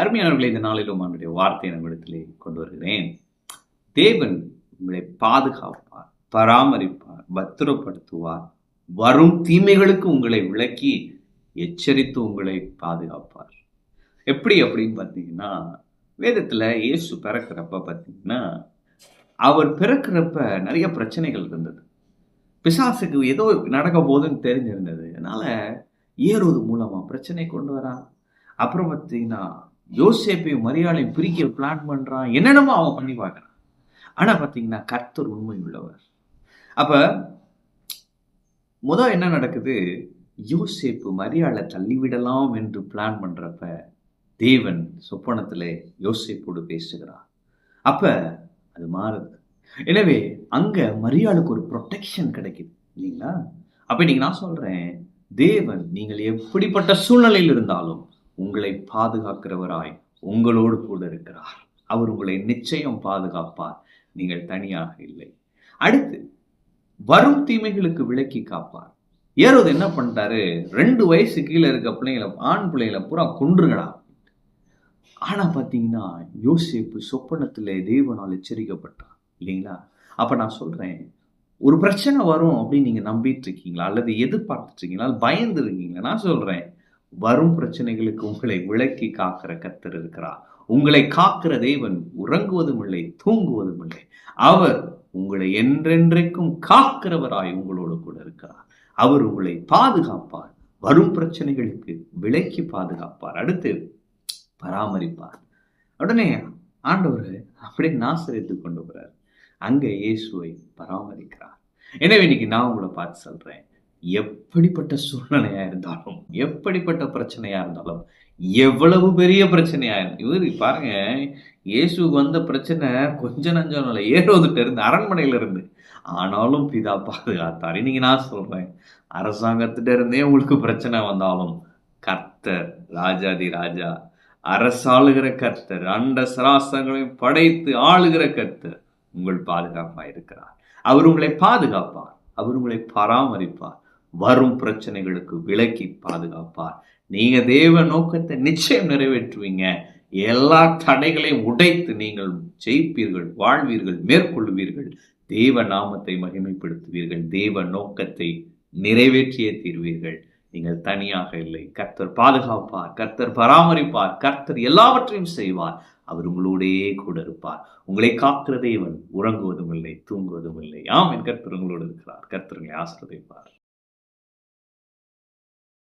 அருமையானவர்களை இந்த நாளிலும் அவனுடைய வார்த்தையை நம்மிடத்திலே கொண்டு வருகிறேன். தேவன் உங்களை பாதுகாப்பார் பராமரிப்பார் பத்திரப்படுத்துவார் வரும் தீமைகளுக்கு உங்களை விளக்கி எச்சரித்து உங்களை பாதுகாப்பார். எப்படி அப்படின்னு பார்த்தீங்கன்னா வேதத்தில் இயேசு பிறக்கிறப்ப பார்த்தீங்கன்னா அவர் பிறக்கிறப்ப நிறைய பிரச்சனைகள் இருந்தது. பிசாசுக்கு ஏதோ நடக்க போதுன்னு தெரிஞ்சிருந்தது. அதனால் ஏறுவது மூலமாக பிரச்சனை கொண்டு வரான். அப்புறம் பார்த்தீங்கன்னா யோசேப்பை மரியாதை பிரிக்க பிளான் பண்ணுறான் என்னென்னமோ அவன் பண்ணி பார்க்குறான். ஆனால் பார்த்தீங்கன்னா கர்த்தர் உண்மை உள்ளவர் அப்போ முதல் என்ன நடக்குது? யோசேப்பு மரியாதை தள்ளிவிடலாம் என்று பிளான் பண்ணுறப்ப தேவன் சொப்பனத்தில் யோசேப்போடு பேசுகிறார். அப்போ அது மாறுது. எனவே அங்கே மரியாளுக்கு ஒரு ப்ரொட்டெக்ஷன் கிடைக்குது இல்லைங்களா? அப்போ நீங்கள் நான் சொல்கிறேன் தேவன் நீங்கள் எப்படிப்பட்ட சூழ்நிலையில் இருந்தாலும் உங்களை பாதுகாக்கிறவராய் உங்களோடு கூட இருக்கிறார். அவர் உங்களை நிச்சயம் பாதுகாப்பார். நீங்கள் தனியாக இல்லை. அடுத்து வரும் தீமைகளுக்கு விலக்கி காப்பார். ஏறது என்ன பண்ணிட்டாரு? ரெண்டு வயசு கீழே இருக்க பிள்ளைங்களை ஆண் பிள்ளைங்களை பூரா கொன்றுங்கடா. ஆனா பாத்தீங்கன்னா யோசிப்பு சொப்பனத்தில் தேவனால் எச்சரிக்கப்பட்டார். இல்லைங்களா? அப்ப நான் சொல்றேன் ஒரு பிரச்சனை வரும் அப்படின்னு நீங்க நம்பிட்டு இருக்கீங்களா? அல்லது எதிர்பார்த்துட்டு இருக்கீங்களா? பயந்துருக்கீங்களா பயந்து இருக்கீங்களா? நான் சொல்றேன் வரும் பிரச்சனைகளுக்கு உங்களை விளக்கி காக்கிற கத்தர் இருக்கிறார். உங்களை காக்கிற தேவன் உறங்குவதும் இல்லை தூங்குவதும் இல்லை. அவர் உங்களை என்றென்றைக்கும் காக்கிறவராய் உங்களோடு கூட இருக்கிறார். அவர் உங்களை பாதுகாப்பார். வரும் பிரச்சனைகளுக்கு விலக்கி பாதுகாப்பார். அடுத்து பராமரிப்பார். உடனே ஆண்டவர் அப்படியே நாசரித்து கொண்டு வர்றார் அங்க இயேசுவை பராமரிக்கிறார். எனவே இன்னைக்கு நான் உங்களை பார்த்து சொல்றேன். எப்படிப்பட்ட சூழ்நிலையா இருந்தாலும் எப்படிப்பட்ட பிரச்சனையா இருந்தாலும் எவ்வளவு பெரிய பிரச்சனையா இவர் பாருங்க இயேசுக்கு வந்த பிரச்சனை கொஞ்ச நஞ்சம் இல்லை ஏறுவதுட்டு இருந்து அரண்மனையில இருந்து. ஆனாலும் பிதா பாதுகாத்தார். இன்னைக்கு நான் சொல்றேன் அரசாங்கத்திட்ட இருந்தே உங்களுக்கு பிரச்சனை வந்தாலும் கர்த்தர் ராஜாதி ராஜா அரசாளுகிற கர்த்தர் அண்ட சராசங்களையும் படைத்து ஆளுகிற கர்த்தர் உங்கள் பாதுகாப்பாக இருக்கிறார் அவர் உங்களை பாதுகாப்பார் அவர் உங்களை பராமரிப்பார். வரும் பிரச்சனைகளுக்கு விலக்கி பாதுகாப்பார். நீங்க தேவ நோக்கத்தை நிச்சயம் நிறைவேற்றுவீங்க. எல்லா தடைகளையும் உடைத்து நீங்கள் ஜெயிப்பீர்கள் வாழ்வீர்கள் மேற்கொள்வீர்கள். தேவ நாமத்தை மகிமைப்படுத்துவீர்கள் தேவ நோக்கத்தை நிறைவேற்றியே தீர்வீர்கள். நீங்கள் தனியாக இல்லை. கர்த்தர் பாதுகாப்பார் கர்த்தர் பராமரிப்பார் கர்த்தர் எல்லாவற்றையும் செய்வார். அவர் உங்களோடையே கூட இருப்பார். உங்களை காக்கிற தேவன் உறங்குவதும் இல்லை தூங்குவதும் இல்லை ஆம் என் கர்த்தர் உங்களோடு இருக்கிறார். கர்த்தர்களை உங்களை